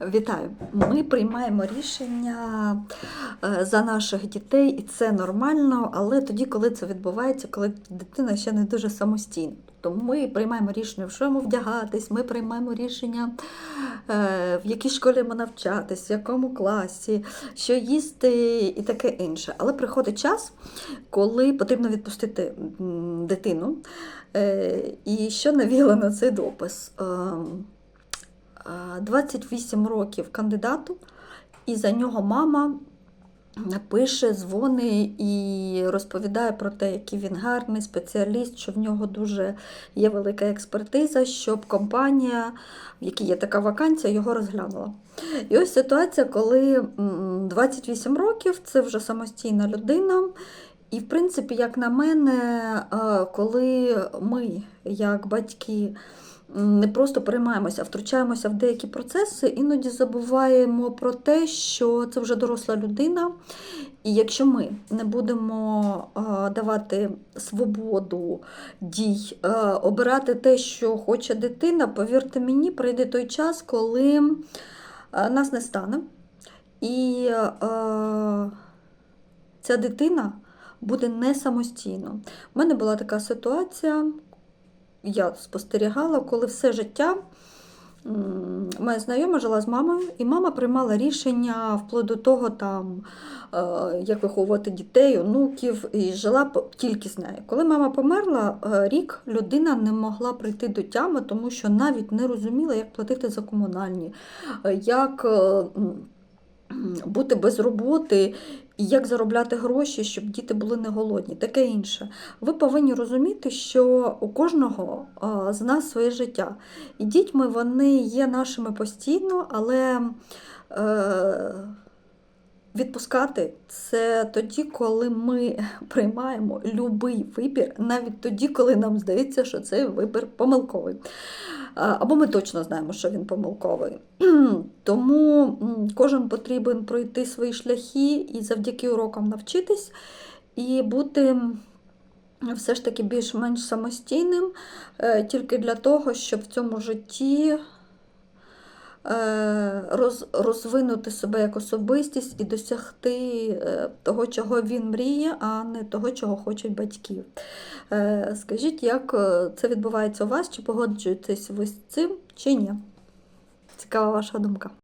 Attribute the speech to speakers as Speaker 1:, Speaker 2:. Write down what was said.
Speaker 1: Вітаю! Ми приймаємо рішення е, за наших дітей, і це нормально, але тоді, коли це відбувається, коли дитина ще не дуже самостійна. Тобто ми приймаємо рішення, в що йому вдягатись, ми приймаємо рішення, е, в якій школі йому навчатись, в якому класі, що їсти і таке інше. Але приходить час, коли потрібно відпустити дитину. Е, І що навіло на цей допис? Ем, а, 28 років кандидату, і за нього мама пише, дзвонить і розповідає про те, який він гарний спеціаліст, що в нього дуже є велика експертиза, щоб компанія, в якій є така вакансія, його розглянула. І ось ситуація, коли 28 років це вже самостійна людина. І, в принципі, як на мене, е, коли ми, як батьки, не просто приймаємося, а втручаємося в деякі процеси, іноді забуваємо про те, що це вже доросла людина. І якщо ми не будемо е, давати свободу дій, е, обирати те, що хоче дитина, повірте мені, прийде той час, коли е, нас не стане. І ця дитина буде не самостійно. У мене була така ситуація, я спостерігала, коли все життя моя знайома жила з мамою, і мама приймала рішення вплоть до того, там, е, як виховувати дітей, онуків, і жила тільки з нею. Коли мама померла, е, рік людина не могла прийти до тями, тому що навіть не розуміла, як платити за комунальні, е, як бути без роботи як заробляти гроші, щоб діти були не голодні, таке інше. Ви повинні розуміти, що у кожного з нас своє життя. І дітьми вони є нашими постійно, але е, відпускати це тоді, коли ми приймаємо будь-який вибір, навіть тоді, коли нам здається, що цей вибір помилковий. Або ми точно знаємо, що він помилковий. Тому кожен потрібен пройти свої шляхи і завдяки урокам навчитись і бути все ж таки більш-менш самостійним е, тільки для того, щоб в цьому житті розвинути себе як особистість і досягти е, того, чого він мріє, а не того, чого хочуть батьки. Е, Скажіть, як е, це відбувається у вас? Чи погоджуєтесь ви з цим, чи ні? Цікава ваша думка.